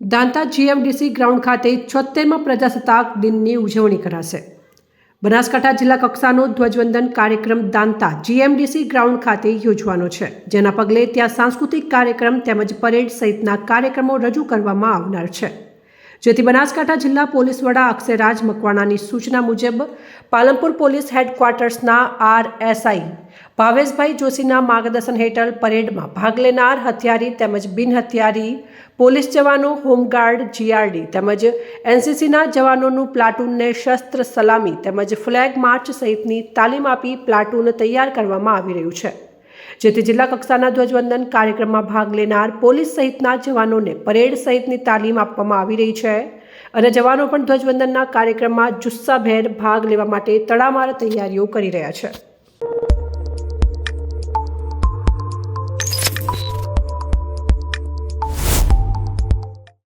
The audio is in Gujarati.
દાંતા જીએમડીસી ગ્રાઉન્ડ ખાતે છોતેરમાં પ્રજાસત્તાક દિનની ઉજવણી કરાશે. બનાસકાંઠા જિલ્લા કક્ષાનો ધ્વજવંદન કાર્યક્રમ દાંતા જીએમડીસી ગ્રાઉન્ડ ખાતે યોજવાનો છે. જેના પગલે ત્યાં સાંસ્કૃતિક કાર્યક્રમ તેમજ પરેડ સહિતના કાર્યક્રમો રજૂ કરવામાં આવનાર છે. જેથી બનાસકાંઠા જિલ્લા પોલીસ વડા અક્ષયરાજ મકવાણાની સૂચના મુજબ પાલનપુર પોલીસ હેડક્વાર્ટર્સના આરએસઆઈ ભાવેશભાઈ જોશીના માર્ગદર્શન હેઠળ પરેડમાં ભાગ લેનાર હથિયારી તેમજ બિન હથિયારી પોલીસ જવાનો, હોમગાર્ડ, જીઆરડી તેમજ એનસીસીના જવાનોનું પ્લાટૂનને શસ્ત્ર સલામી તેમજ ફ્લેગ માર્ચ સહિતની તાલીમ આપી પ્લાટૂન તૈયાર કરવામાં આવી રહ્યું છે. જેથી જિલ્લા કક્ષાના ધ્વજવંદન કાર્યક્રમમાં ભાગ લેનાર પોલીસ સહિતના જવાનોને પરેડ સહિતની તાલીમ આપવામાં આવી રહી છે. અને જવાનો પણ ધ્વજવંદનના કાર્યક્રમમાં જુસ્સાભેર ભાગ લેવા માટે તડામાર તૈયારીઓ કરી રહ્યા છે.